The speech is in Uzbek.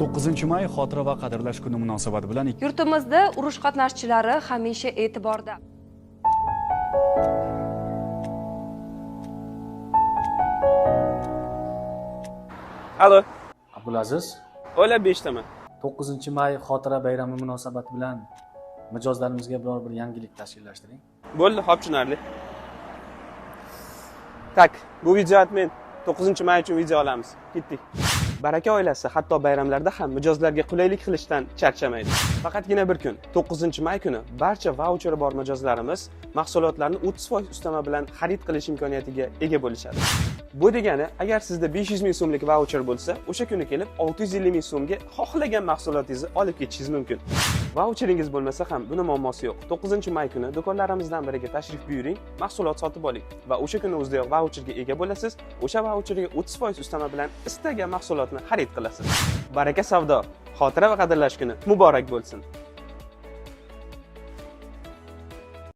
to'qqizinchi may xotira va qadrlash kuni munosabati bilan Yurtimizda urush qatnashchilari hamisha e'tiborda. Alo, abdulaziz o'ylab beshtaman. to'qqizinchi may xotira bayrami munosabati bilan mijozlarimizga biror bir yangilik tashkillashtiring Bo'ldi, hop tushunarli. Tak, bu video admin 9 may uchun video olamiz. Ketdik. Baraka oilasi hatto bayramlarda ham mijozlarga qulaylik qilishdan charchamaydi. Faqatgina bir kun, 9 may kuni barcha vaucheri bor mijozlarimiz mahsulotlarni 30% ustama bilan xarid qilish imkoniyatiga ega bo'lishadi. Bu degani, agar sizda 500 ming so'mlik vaucher bo'lsa, o'sha kuni kelib 650 ming so'mga xohlagan mahsulotingizni olib ketishingiz mumkin. Vaucheringiz bo'lmasa ham buni muammosi yo'q. to'qqizinchi may kuni do'konlarimizdan biriga tashrif buyuring, mahsulot sotib oling va o'sha kuni o'zidayoq vaucherga ega bo'lasiz. O'sha vaucherga 30% ustama bilan istagan mahsulotni xarid qilasiz. Baraka savdo, xotira va qadrlash kuni muborak bo'lsin.